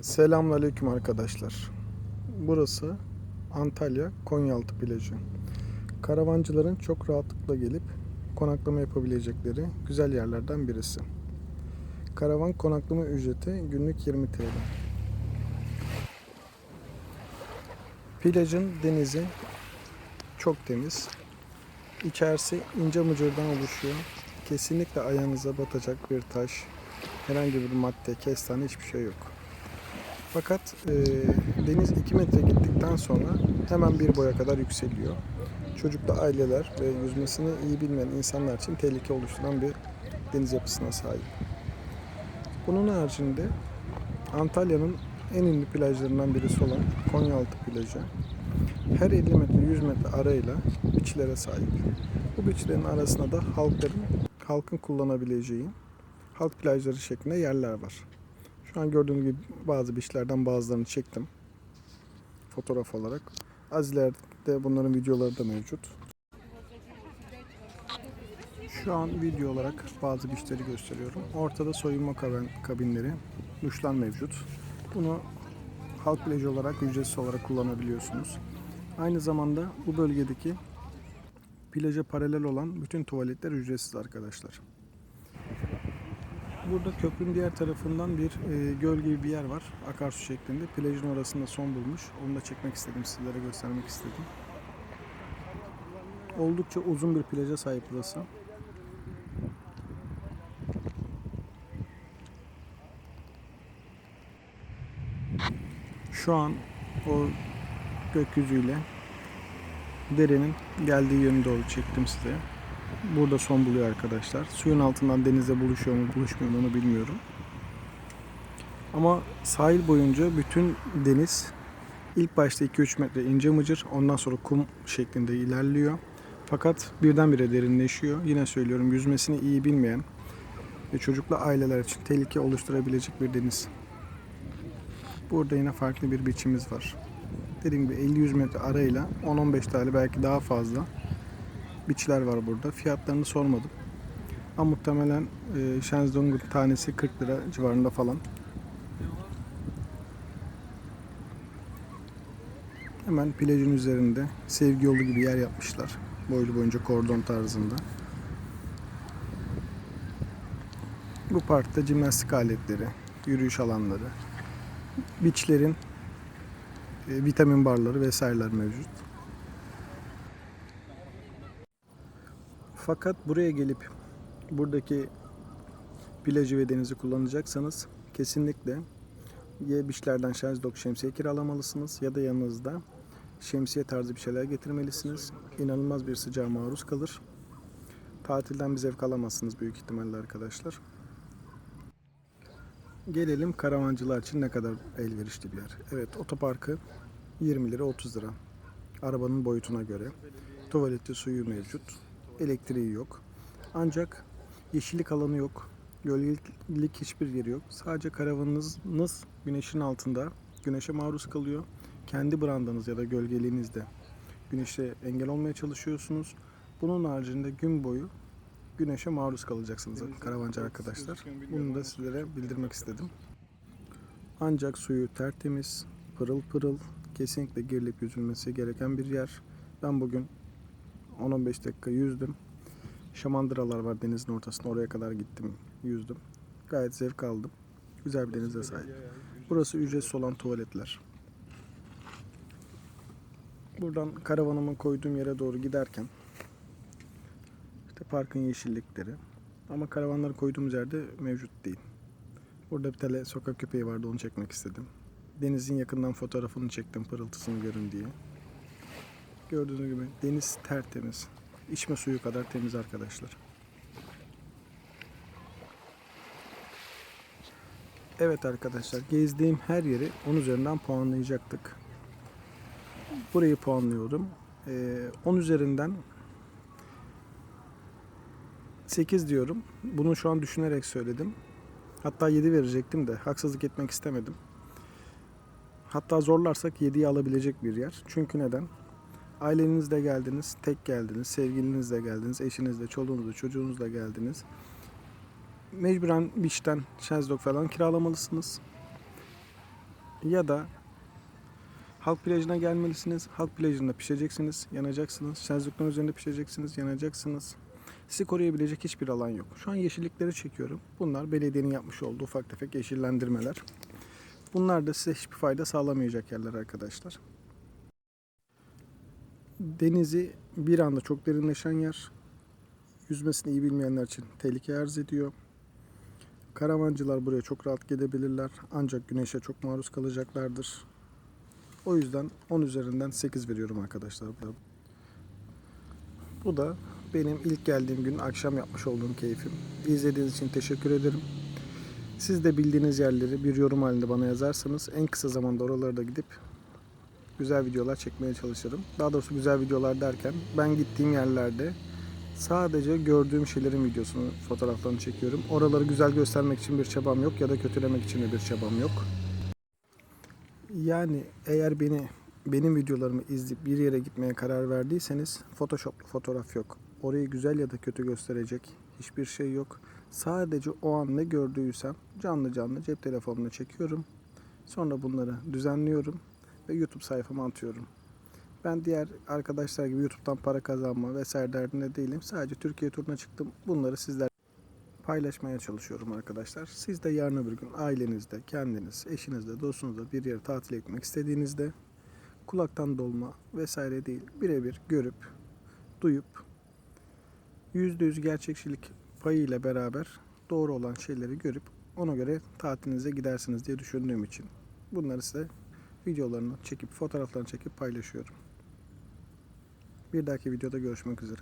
Selamünaleyküm arkadaşlar. Burası Antalya Konyaaltı plajı. Karavancıların çok rahatlıkla gelip konaklama yapabilecekleri güzel yerlerden birisi. Karavan konaklama ücreti günlük 20 TL. Plajın denizi çok temiz. İçerisi ince mıcırdan oluşuyor. Kesinlikle ayağınıza batacak bir taş, herhangi bir madde, kestane hiçbir şey yok. Fakat e, deniz 2 metre gittikten sonra hemen bir boya kadar yükseliyor. Çocuklu aileler ve yüzmesini iyi bilmeyen insanlar için tehlike oluşturan bir deniz yapısına sahip. Bunun haricinde Antalya'nın en ünlü plajlarından birisi olan Konyaaltı plajı her 50 metre 100 metre arayla biçlere sahip. Bu biçlerin arasında da halkların halkın kullanabileceği halk plajları şeklinde yerler var. Şu an gördüğünüz gibi bazı beachlerden bazılarını çektim. Fotoğraf olarak. Az ileride bunların videoları da mevcut. Şu an video olarak bazı beachleri gösteriyorum. Ortada soyunma kabin, kabinleri, duşlar mevcut. Bunu halk plajı olarak ücretsiz olarak kullanabiliyorsunuz. Aynı zamanda bu bölgedeki plaja paralel olan bütün tuvaletler ücretsiz arkadaşlar. Burada köprünün diğer tarafından bir e, göl gibi bir yer var. Akarsu şeklinde. Plajın orasında son bulmuş. Onu da çekmek istedim. Sizlere göstermek istedim. Oldukça uzun bir plaja sahip burası. Şu an o gökyüzüyle derenin geldiği yönü doğru çektim size. Burada son buluyor arkadaşlar. Suyun altından denize buluşuyor mu buluşmuyor mu onu bilmiyorum. Ama sahil boyunca bütün deniz ilk başta 2-3 metre ince mıcır ondan sonra kum şeklinde ilerliyor. Fakat birdenbire derinleşiyor. Yine söylüyorum yüzmesini iyi bilmeyen ve çocuklu aileler için tehlike oluşturabilecek bir deniz. Burada yine farklı bir biçimiz var. Dediğim gibi 50-100 metre arayla 10-15 tane belki daha fazla biçler var burada. Fiyatlarını sormadım. Ama muhtemelen e, Shenzhong'un tanesi 40 lira civarında falan. Hemen plajın üzerinde sevgi yolu gibi yer yapmışlar. Boylu boyunca kordon tarzında. Bu parkta jimnastik aletleri, yürüyüş alanları, beachlerin e, vitamin barları vesaireler mevcut. Fakat buraya gelip buradaki plajı ve denizi kullanacaksanız kesinlikle ya beachlerden Shenzhong şemsiye kiralamalısınız ya da yanınızda şemsiye tarzı bir şeyler getirmelisiniz. İnanılmaz bir sıcağa maruz kalır. Tatilden bir zevk alamazsınız büyük ihtimalle arkadaşlar. Gelelim karavancılar için ne kadar elverişli bir yer. Evet otoparkı 20 lira 30 lira. Arabanın boyutuna göre. Tuvaleti suyu mevcut. Elektriği yok. Ancak yeşillik alanı yok. Gölgelik hiçbir yeri yok. Sadece karavanınız güneşin altında güneşe maruz kalıyor. Kendi brandanız ya da gölgeliğinizde güneşe engel olmaya çalışıyorsunuz. Bunun haricinde gün boyu güneşe maruz kalacaksınız karavancı arkadaşlar. Bunu da sizlere bildirmek istedim. Ancak suyu tertemiz, pırıl pırıl, kesinlikle girilip yüzülmesi gereken bir yer. Ben bugün 10-15 dakika yüzdüm. Şamandıralar var denizin ortasında. Oraya kadar gittim, yüzdüm. Gayet zevk aldım. Güzel bir denize sahip. Burası ücretsiz olan tuvaletler. Buradan karavanımı koyduğum yere doğru giderken işte parkın yeşillikleri ama karavanları koyduğumuz yerde mevcut değil. Burada bir tane sokak köpeği vardı onu çekmek istedim. Denizin yakından fotoğrafını çektim pırıltısını görün diye. Gördüğünüz gibi deniz tertemiz. İçme suyu kadar temiz arkadaşlar. Evet arkadaşlar gezdiğim her yeri 10 üzerinden puanlayacaktık. Burayı puanlıyorum. Ee, 10 üzerinden 8 diyorum. Bunu şu an düşünerek söyledim. Hatta 7 verecektim de haksızlık etmek istemedim. Hatta zorlarsak 7'yi alabilecek bir yer. Çünkü neden? Ailenizle geldiniz, tek geldiniz, sevgilinizle geldiniz, eşinizle, çoluğunuzla, çocuğunuzla geldiniz. Mecburen beach'ten Shenzhong falan kiralamalısınız. ya da halk plajına gelmelisiniz. Halk plajında pişeceksiniz, yanacaksınız. Şezlongların üzerinde pişeceksiniz, yanacaksınız. Sizi koruyabilecek hiçbir alan yok. Şu an yeşillikleri çekiyorum. Bunlar belediyenin yapmış olduğu ufak tefek yeşillendirmeler. Bunlar da size hiçbir fayda sağlamayacak yerler arkadaşlar. Denizi bir anda çok derinleşen yer. Yüzmesini iyi bilmeyenler için tehlike arz ediyor. Karavancılar buraya çok rahat gelebilirler. Ancak güneşe çok maruz kalacaklardır. O yüzden 10 üzerinden 8 veriyorum arkadaşlar. Bu da benim ilk geldiğim gün akşam yapmış olduğum keyfim. İzlediğiniz için teşekkür ederim. Siz de bildiğiniz yerleri bir yorum halinde bana yazarsanız en kısa zamanda oralara da gidip güzel videolar çekmeye çalışırım. Daha doğrusu güzel videolar derken ben gittiğim yerlerde sadece gördüğüm şeylerin videosunu, fotoğraflarını çekiyorum. Oraları güzel göstermek için bir çabam yok ya da kötülemek için de bir çabam yok. Yani eğer beni benim videolarımı izleyip bir yere gitmeye karar verdiyseniz Photoshop'lu fotoğraf yok. Orayı güzel ya da kötü gösterecek hiçbir şey yok. Sadece o an ne gördüysem canlı canlı cep telefonuna çekiyorum. Sonra bunları düzenliyorum ve YouTube sayfama atıyorum. Ben diğer arkadaşlar gibi YouTube'dan para kazanma vesaire derdinde değilim. Sadece Türkiye turuna çıktım. Bunları sizler paylaşmaya çalışıyorum arkadaşlar. Siz de yarın öbür gün ailenizde, kendiniz, eşinizle, dostunuzla bir yere tatil etmek istediğinizde kulaktan dolma vesaire değil. Birebir görüp, duyup %100 gerçekçilik payıyla beraber doğru olan şeyleri görüp ona göre tatilinize gidersiniz diye düşündüğüm için bunları size videolarını çekip fotoğraflarını çekip paylaşıyorum. Bir dahaki videoda görüşmek üzere.